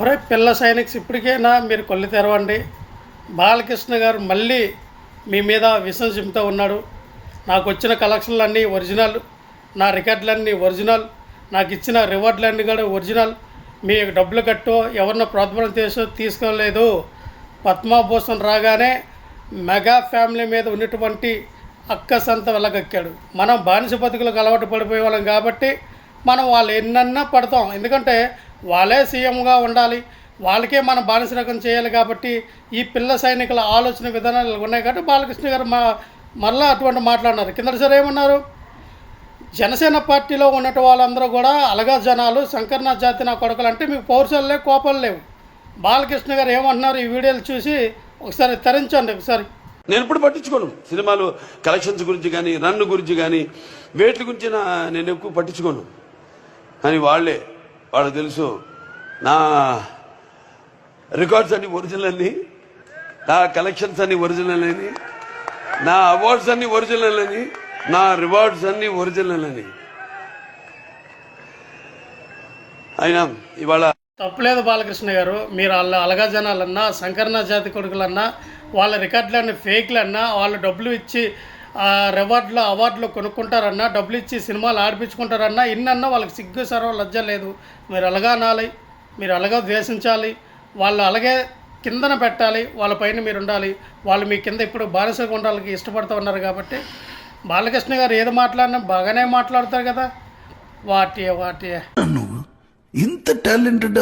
ఒరే పిల్ల సైనిక్స్ ఇప్పటికైనా మీరు కొల్లి తెరవండి. బాలకృష్ణ గారు మళ్ళీ మీ మీద విషం చిమ్ముతూ ఉన్నాడు. నాకు వచ్చిన కలెక్షన్లన్నీ ఒరిజినల్ నా రికార్డులన్నీ ఒరిజినల్ నాకు ఇచ్చిన రివార్డులన్నీ కూడా ఒరిజినల్. మీ డబ్బులు కట్టో ఎవరినో ప్రోత్సాహం చేసో తీసుకోలేదు. పద్మభూషణ్ రాగానే మెగా ఫ్యామిలీ మీద ఉన్నటువంటి అక్క సంత వెళ్ళగక్కాడు మనం బానిస బతుకులకు అలవాటు పడిపోయే వాళ్ళం కాబట్టి మనం వాళ్ళు ఎన్నన్నా పడతాం. ఎందుకంటే వాళ్ళే సీఎంగా ఉండాలి. వాళ్ళకే మనం బానిసరకం చేయాలి కాబట్టి ఈ పిల్ల సైనికుల ఆలోచన విధానాలు ఉన్నాయి కాబట్టి బాలకృష్ణ గారు మా మరలా అటువంటి మాట్లాడినారు. కిందటిసారి ఏమన్నారు? జనసేన పార్టీలో ఉన్నట్టు వాళ్ళందరూ కూడా అలగా జనాలు శంకర్ణ జాతి నా కొడుకులు అంటే మీకు పౌరుషాలు లేవు కోపాలు లేవు. బాలకృష్ణ గారు ఏమంటున్నారు? ఈ వీడియోలు చూసి ఒకసారి తరించండి ఒకసారి. నేను ఇప్పుడు పట్టించుకోను. సినిమాలు కలెక్షన్స్ గురించి కానీ రన్ గురించి కానీ వేట్ల గురించి నా నేను ఎక్కువ పట్టించుకోను. కానీ వాళ్ళే వాళ్ళకి తెలుసు. నా రికార్డ్స్ అన్ని ఒరిజినల్ అని నా కలెక్షన్స్ అన్ని ఒరిజినల్ అని నా అవార్డ్స్ అన్ని ఒరిజినల్ అని నా రివార్డ్స్ అన్ని ఒరిజినల్ అని అయినా ఇవాళ తప్పులేదు బాలకృష్ణ గారు. మీరు వాళ్ళ అలగా జనాలన్నా సంకరణ జాతి కొడుకులన్నా వాళ్ళ రికార్డులన్నీ ఫేక్లన్నా వాళ్ళు డబ్బులు ఇచ్చి రివార్డులు అవార్డులు కొనుక్కుంటారన్నా డబ్బులు ఇచ్చి సినిమాలు ఆడిపించుకుంటారన్నా ఇన్నన్నా వాళ్ళకి సిగ్గు సర్వ లజ్జ లేదు. మీరు అలాగా అనాలి మీరు అలాగా ద్వేషించాలి. వాళ్ళు అలాగే కిందన పెట్టాలి వాళ్ళ పైన మీరు ఉండాలి. వాళ్ళు మీ కింద ఇప్పుడు బానిసగా ఉండాలని ఇష్టపడుతూ ఉన్నారు కాబట్టి బాలకృష్ణ గారు ఏది మాట్లాడినా బాగానే మాట్లాడతారు కదా. వాటి వాటి నువ్వు ఇంత టాలెంటెడ్